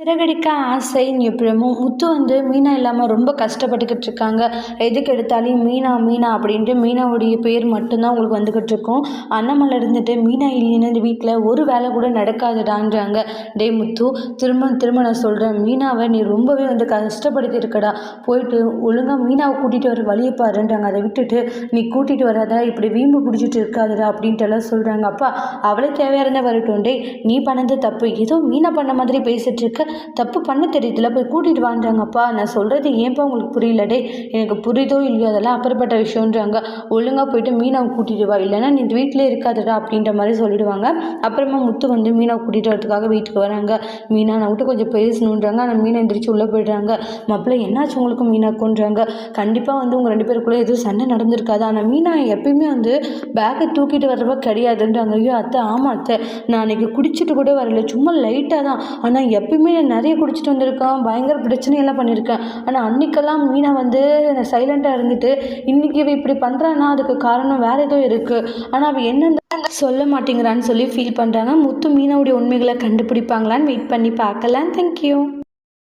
சிறகடிக்க ஆசை எப்படிமோ முத்து வந்து மீனா இல்லாமல் ரொம்ப கஷ்டப்பட்டுக்கிட்டு இருக்காங்க. எதுக்கு எடுத்தாலும் மீனா மீனா அப்படின்ட்டு மீனாவுடைய பேர் மட்டும்தான் உங்களுக்கு வந்துக்கிட்டு இருக்கும். அண்ணாமலை இருந்துட்டு மீனா இல்லைன்னு இந்த வீட்டில் ஒரு வேலை கூட நடக்காதுடான்றாங்க. டேய் முத்து திரும்ப திரும்ப நான் சொல்கிறேன் மீனாவை நீ ரொம்பவே வந்து கஷ்டப்படுத்தி இருக்கடா. போயிட்டு ஒழுங்காக மீனாவை கூட்டிகிட்டு வர வழியை பாருன்றாங்க. அதை விட்டுட்டு நீ கூட்டிகிட்டு வராதா இப்படி வீம்பு பிடிச்சிட்டு இருக்காதுடா அப்படின்ட்டு எல்லாம் சொல்கிறாங்க அப்பா அவளே தேவையாக இருந்தால் வரட்டும். டே நீ பண்ணது தப்பு. ஏதோ மீனா பண்ண மாதிரி பேசிட்டு இருக்க. தப்பு பண்ண தெரியுதுல போய் கூட்டிகிட்டு வாண்டாங்கப்பா நான் சொல்கிறது ஏன்ப்பா உங்களுக்கு புரியலடே எனக்கு புரியுதோ இல்லையோ அதெல்லாம் அப்புறப்பட்ட விஷயன்றாங்க ஒழுங்காக போயிட்டு மீனாவை கூட்டிகிட்டு வா. இல்லைன்னா நீ இந்த வீட்டிலே இருக்காதடா அப்படின்ற மாதிரி சொல்லிடுவாங்க. அப்புறமா முத்து வந்து மீனாவை கூட்டிகிட்டு வரதுக்காக வீட்டுக்கு வராங்க. மீனா நான் விட்டு கொஞ்சம் பேசணுன்றாங்க. ஆனால் மீனை எந்திரிச்சு உள்ளே போயிடுறாங்க. மாப்பிள்ளை என்னாச்சு உங்களுக்கும் மீனாக்குன்றாங்க. கண்டிப்பாக வந்து உங்கள் ரெண்டு பேருக்குள்ளே எதுவும் சண்டை நடந்திருக்காது. ஆனால் மீனா எப்பயுமே வந்து பேக்கை தூக்கிட்டு வர்றவ கிடையாதுன்றாங்க. ஐயோ அத்தை ஆமாம் அத்தை. நான் அன்றைக்கி குடிச்சிட்டு கூட வரல. சும்மா லைட்டாக தான். ஆனால் எப்பயுமே நான் நிறைய குடிச்சிட்டு வந்திருக்கேன். பயங்கர பிரச்சனையெல்லாம் பண்ணியிருக்கேன். ஆனால் அன்றைக்கெல்லாம் மீனா வந்து சைலண்ட்டாக இருந்துட்டு இன்றைக்கி இவ இப்படி பண்ணுறான்னா அதுக்கு காரணம் வேறு ஏதோ இருக்குது ஆனால் அவள் என்னென்ன சொல்ல மாட்டேங்கிறான்னு சொல்லி ஃபீல் பண்ணுறாங்க முத்து மீனாவுடைய உண்மைகளை கண்டுபிடிப்பாங்களான்னு வெயிட் பண்ணி பார்க்கலாம் தேங்க்யூ